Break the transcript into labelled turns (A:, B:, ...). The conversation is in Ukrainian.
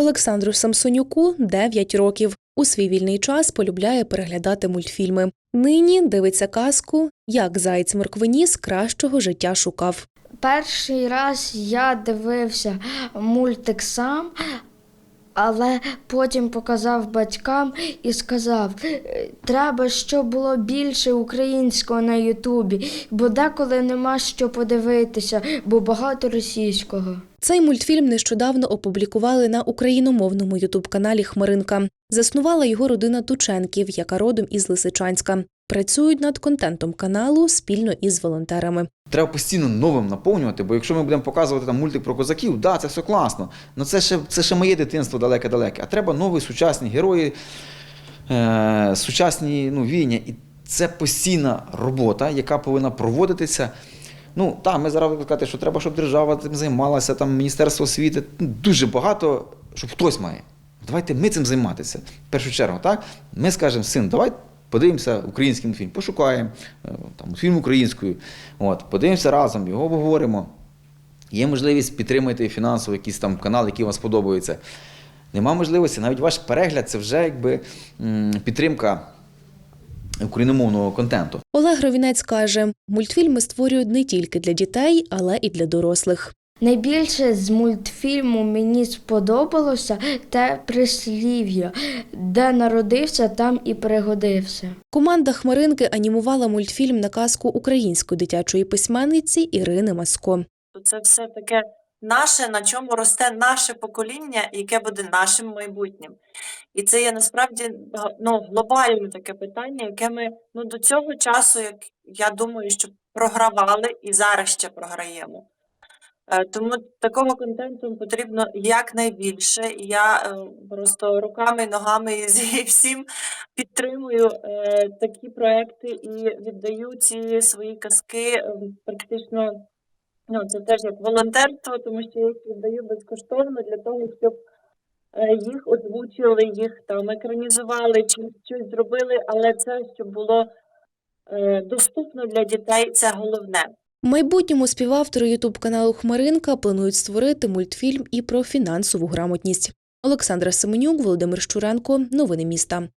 A: Олександру Самсонюку 9 років. У свій вільний час полюбляє переглядати мультфільми. Нині дивиться казку, як заєць морквиніс кращого життя шукав.
B: Перший раз я дивився мультик сам, але потім показав батькам і сказав: «Е, треба, щоб було більше українського на Ютубі, бо деколи нема що подивитися, бо багато російського.
A: Цей мультфільм нещодавно опублікували на україномовному ютуб-каналі Хмаринка. Заснувала його родина Тученків, яка родом із Лисичанська. Працюють над контентом каналу спільно із волонтерами.
C: Треба постійно новим наповнювати, бо якщо ми будемо показувати там мультик про козаків, да, це все класно. але це ще, це ще моє дитинство далеке-далеке. А треба нові сучасні герої, е, сучасні ну, війня. І це постійна робота, яка повинна проводитися. Ну, так, ми зараз казати, що треба, щоб держава цим займалася, там Міністерство освіти. Ну, дуже багато, щоб хтось має. Давайте ми цим займатися. В першу чергу, так? Ми скажемо, син, давай подивимося український мультфільм, пошукаємо е, там, фільм українською, от, подивимося разом, його обговоримо. Є можливість підтримати фінансово якийсь там канал, який вам сподобається. Нема можливості, навіть ваш перегляд це вже якби підтримка україномовного контенту.
A: Олег Ровінець каже, мультфільми створюють не тільки для дітей, але і для дорослих.
B: Найбільше з мультфільму мені сподобалося те прислів'я, де народився, там і пригодився.
A: Команда Хмаринки анімувала мультфільм на казку української дитячої письменниці Ірини Масько.
D: то це все таке наше, на чому росте наше покоління, яке буде нашим майбутнім. І це є насправді ну, глобальне таке питання, яке ми ну, до цього часу, як я думаю, що програвали і зараз ще програємо. Е, Тому такого контенту потрібно якнайбільше. І я е, просто руками, ногами і всім підтримую е, такі проекти і віддаю ці свої казки практично Ну, це теж як волонтерство, тому що я їх віддаю безкоштовно для того, щоб їх озвучили, їх там екранізували чи щось зробили, але це щоб було е, доступно для дітей, це головне.
A: Майбутньому співавтори ютуб каналу Хмаринка планують створити мультфільм і про фінансову грамотність. Олександра Семенюк, Володимир Щуренко. Новини міста.